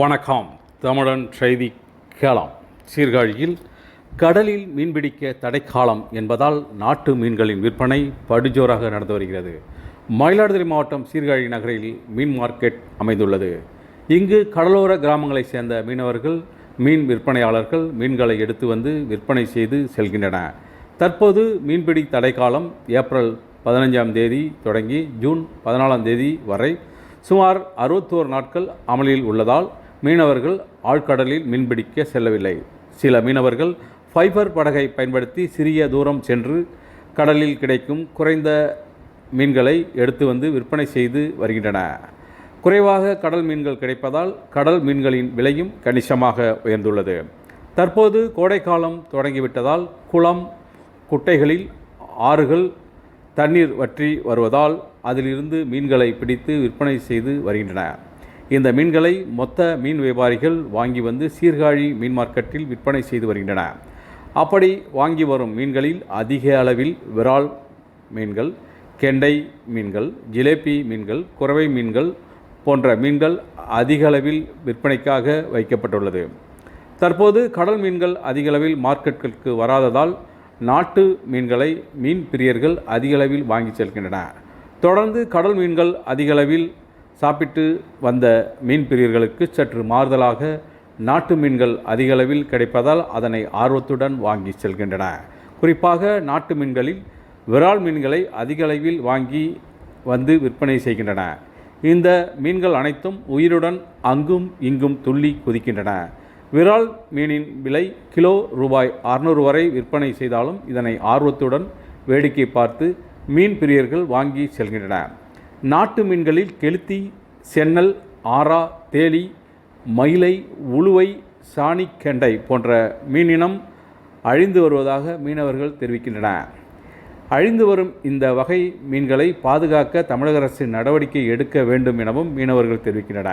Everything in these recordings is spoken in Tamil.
வணக்கம். தமிழன் செய்தி கேளாம். சீர்காழியில் கடலில் மீன்பிடிக்க தடைக்காலம் என்பதால் நாட்டு மீன்களின் விற்பனை படுஜோராக நடந்து வருகிறது. மயிலாடுதுறை மாவட்டம் சீர்காழி நகரில் மீன் மார்க்கெட் அமைந்துள்ளது. இங்கு கடலோர கிராமங்களைச் சேர்ந்த மீனவர்கள் மீன் விற்பனையாளர்கள் மீன்களை எடுத்து வந்து விற்பனை செய்து செல்கின்றன. தற்போது மீன்பிடி தடைக்காலம் ஏப்ரல் பதினஞ்சாம் தேதி தொடங்கி ஜூன் பதினாலாம் தேதி வரை சுமார் அறுபத்தோரு நாட்கள் அமலில் உள்ளதால் மீனவர்கள் ஆழ்கடலில் மீன்பிடிக்க செல்லவில்லை. சில மீனவர்கள் ஃபைபர் படகை பயன்படுத்தி சிறிய தூரம் சென்று கடலில் கிடைக்கும் குறைந்த மீன்களை எடுத்து வந்து விற்பனை செய்து வருகின்றன. குறைவாக கடல் மீன்கள் கிடைப்பதால் கடல் மீன்களின் விலையும் கணிசமாக உயர்ந்துள்ளது. தற்போது கோடைக்காலம் தொடங்கிவிட்டதால் குளம் குட்டைகளில் ஆறுகள் தண்ணீர் வற்றி வருவதால் அதிலிருந்து மீன்களை பிடித்து விற்பனை செய்து வருகின்றன. இந்த மீன்களை மொத்த மீன் வியாபாரிகள் வாங்கி வந்து சீர்காழி மீன் மார்க்கெட்டில் விற்பனை செய்து வருகின்றன. அப்படி வாங்கி வரும் மீன்களில் அதிக அளவில் விரால் மீன்கள் கெண்டை மீன்கள் ஜிலேபி மீன்கள் குறவை மீன்கள் போன்ற மீன்கள் அதிக அளவில் விற்பனைக்காக வைக்கப்பட்டுள்ளது. தற்போது கடல் மீன்கள் அதிகளவில் மார்க்கெட்டுக்கு வராததால் நாட்டு மீன்களை மீன் பிரியர்கள் அதிகளவில் வாங்கி செல்கின்றன தொடர்ந்து கடல் மீன்கள் அதிகளவில் சாப்பிட்டு வந்த மீன் பிரியர்களுக்கு சற்று மாறுதலாக நாட்டு மீன்கள் அதிகளவில் கிடைப்பதால் அதனை ஆர்வத்துடன் வாங்கி செல்கின்றன. குறிப்பாக நாட்டு மீன்களில் விரால் மீன்களை அதிகளவில் வாங்கி வந்து விற்பனை செய்கின்றன. இந்த மீன்கள் அனைத்தும் உயிருடன் அங்கும் இங்கும் துள்ளி குதிக்கின்றன. விரால் மீனின் விலை கிலோ ரூபாய் அறுநூறு வரை விற்பனை செய்தாலும் இதனை ஆர்வத்துடன் வேடிக்கை பார்த்து மீன் பிரியர்கள் வாங்கி செல்கின்றன நாட்டு மீன்களில் கெளுத்தி சென்னல் ஆரா தேலி மயிலை உளுவை சாணிக்கெண்டை போன்ற மீனினம் அழிந்து வருவதாக மீனவர்கள் தெரிவிக்கின்றன. அழிந்து வரும் இந்த வகை மீன்களை பாதுகாக்க தமிழக அரசு நடவடிக்கை எடுக்க வேண்டும் எனவும் மீனவர்கள் தெரிவிக்கின்றன.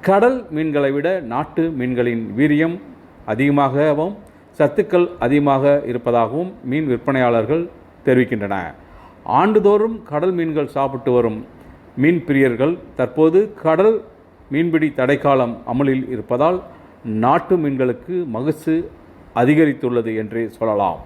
கடல் மீன்களை விட நாட்டு மீன்களின் வீரியம் அதிகமாகவும் சத்துக்கள் அதிகமாக இருப்பதாகவும் மீன் விற்பனையாளர்கள் தெரிவிக்கின்றன. ஆண்டுதோறும் கடல் மீன்கள் சாப்பிட்டு வரும் மீன் பிரியர்கள் தற்போது கடல் மீன்பிடி தடைக்காலம் அமலில் இருப்பதால் நாட்டு மீன்களுக்கு மகசு அதிகரித்துள்ளது என்றே சொல்லலாம்.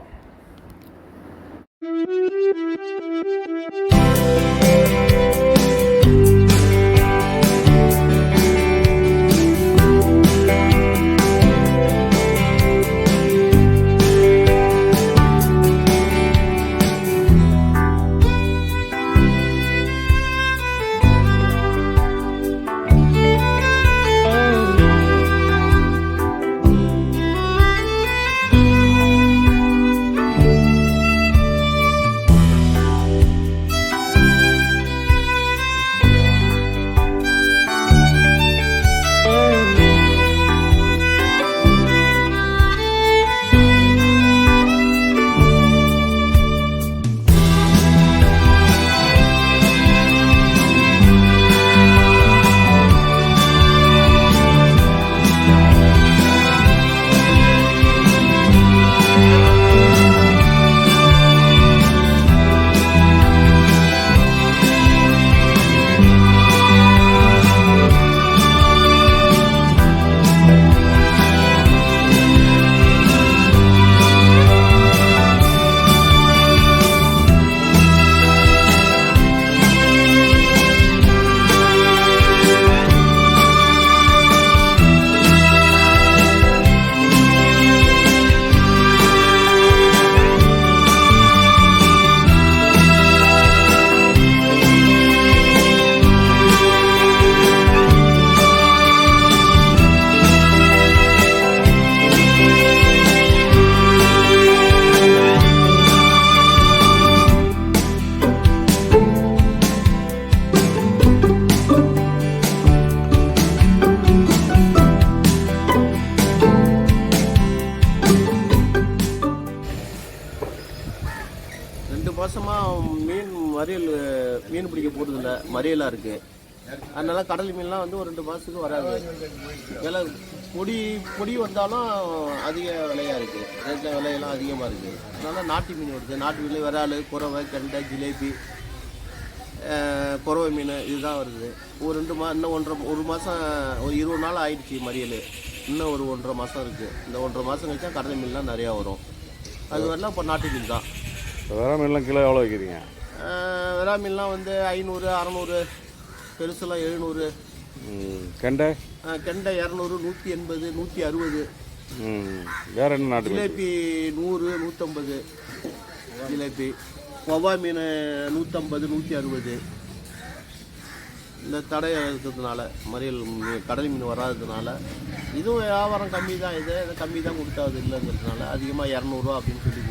மீன் பிடிக்க போகிறதில்ல மறியலாக இருக்குது அதனால கடல் மீன்லாம் வந்து ஒரு ரெண்டு மாதத்துக்கு வராது. விலை பொடி பொடி வந்தாலும் அதிக விலையாக இருக்குது ரேட்டில் விலையெல்லாம் அதிகமாக இருக்குது அதனால் நாட்டு மீன் வருது. நாட்டு மீன் விரால் குறவை கெண்டை ஜிலேபி குறவை மீன் இதுதான் வருது. ஒரு ரெண்டு மா இன்னும் ஒன்றரை ஒரு மாதம் ஒரு இருபது நாள் ஆயிடுச்சு மறியல். இன்னும் ஒரு ஒன்றரை மாதம் இருக்குது இந்த ஒன்றரை மாதம் கழிச்சா கடல் மீன்லாம் நிறையா வரும். அது வரலாம் இப்போ நாட்டு மீன் தான் வேற மீன்லாம் கிலோ எவ்வளோ வைக்கிறீங்க? விரா மீன்லாம் வந்து ஐநூறு அறநூறு பெருசுலாம் எழுநூறு. கெண்டை? கெண்டை இரநூறு நூற்றி எண்பது நூற்றி அறுபது. வேற என்ன நாட்டு ஜிலேபி நூறு நூற்றம்பது ஜிலேபி. கொவா மீன் நூற்றம்பது நூற்றி அறுபது. இந்த தடை இருக்கிறதுனால மறியல் கடல் மீன் வராததுனால இதுவும் வியாபாரம் கம்மி தான் இது இது கம்மி தான் கொடுத்தா அது இல்லைங்கிறதுனால அதிகமாக இரநூறுவா அப்படின்னு சொல்லி